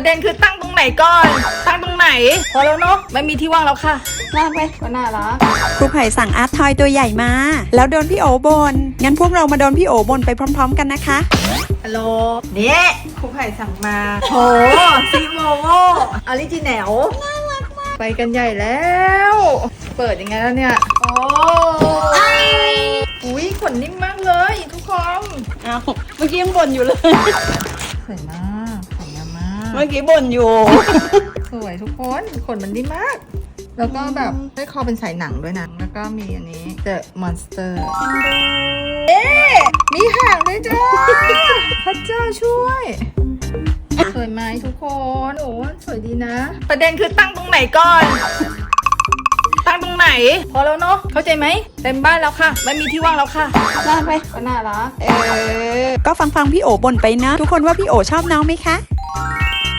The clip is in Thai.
ประเด็นคือตั้งตรงไหนก่อน ตั้งตรงไหน พอแล้วเนาะไม่มีที่ว่างแล้วค่ะลากไปก็น่ารักครูไผ่สั่งอาร์ตทอยตัวใหญ่มา แล้วโดนพี่โอบน งั้นพวกเรามาโดนพี่โอบนไปพร้อม ๆ กันนะคะฮัลโหลเนี่ยครูไผ่สั่งมาโหซีโมโมออริจินแนลน่ารักมากไปกันใหญ่แล้ว เปิดยังไงแล้วเนี่ยโอ้อุ้ยขนนิ่มมากเลยทุกคนอ้าวเมื่อกี้ยังบ่นอยู่เลยสวยมากสวยงา มมากเมื่อกี้บ่นอยู่ สวยทุกคนขนมันดีมาก แล้วก็แบบได้คอเป็นสายหนังด้วยนะ แล้วก็มีอันนี้ The Monster เอ๊ะมีหางด้วยจ้าพระเจ้าช่วย สวยไหมทุกคนโอ้สวยดีนะ ประเด็นคือตั้งตรงไหนก่อน ตั้งตรงไหน พอแล้วเนาะเข้าใจไหมเต็มบ้านแล้วค่ะไม่มีที่ว่างแล้วค่ะลากไปก็น่ารักเออก็ฟังฟังๆพี่โอบนไปนะ ทุกคนว่าพี่โอชอบน้องไหมคะ